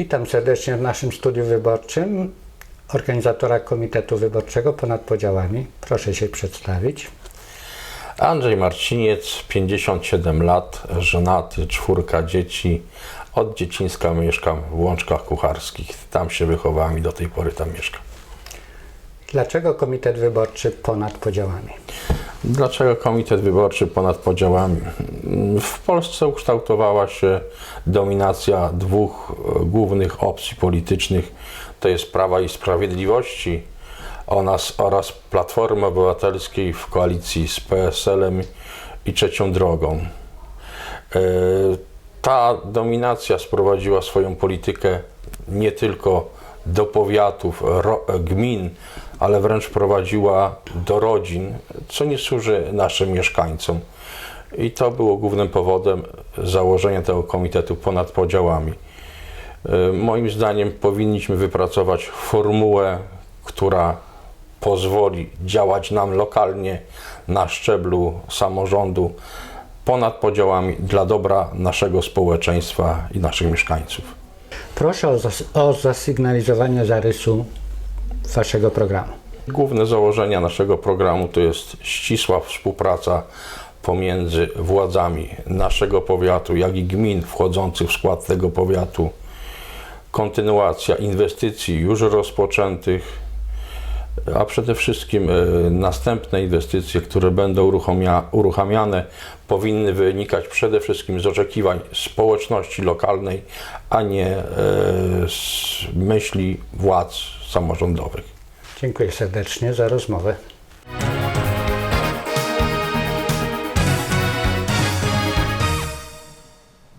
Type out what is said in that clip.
Witam serdecznie w naszym studiu wyborczym organizatora Komitetu Wyborczego ponad podziałami. Proszę się przedstawić. Andrzej Marciniec, 57 lat, żonaty, czwórka dzieci. Od dziecińska mieszkam w Łączkach Kucharskich. Tam się wychowałem i do tej pory tam mieszkam. Dlaczego Komitet Wyborczy ponad podziałami? Dlaczego Komitet Wyborczy ponad podziałami? W Polsce ukształtowała się dominacja dwóch e, głównych opcji politycznych, to jest Prawa i Sprawiedliwości oraz, Platformy Obywatelskiej w koalicji z PSL-em i Trzecią Drogą. E, Ta dominacja sprowadziła swoją politykę nie tylko do powiatów, gmin, ale wręcz prowadziła do rodzin, co nie służy naszym mieszkańcom. I to było głównym powodem założenia tego komitetu ponad podziałami. E, Moim zdaniem powinniśmy wypracować formułę, która pozwoli działać nam lokalnie na szczeblu samorządu ponad podziałami dla dobra naszego społeczeństwa i naszych mieszkańców. Proszę o, zas- o zasygnalizowanie zarysu Waszego programu. Główne założenia naszego programu to jest ścisła współpraca pomiędzy władzami naszego powiatu, jak i gmin wchodzących w skład tego powiatu, kontynuacja inwestycji już rozpoczętych, a przede wszystkim e, następne inwestycje, które będą uruchamiane, powinny wynikać przede wszystkim z oczekiwań społeczności lokalnej, a nie e, z myśli władz samorządowych. Dziękuję serdecznie za rozmowę.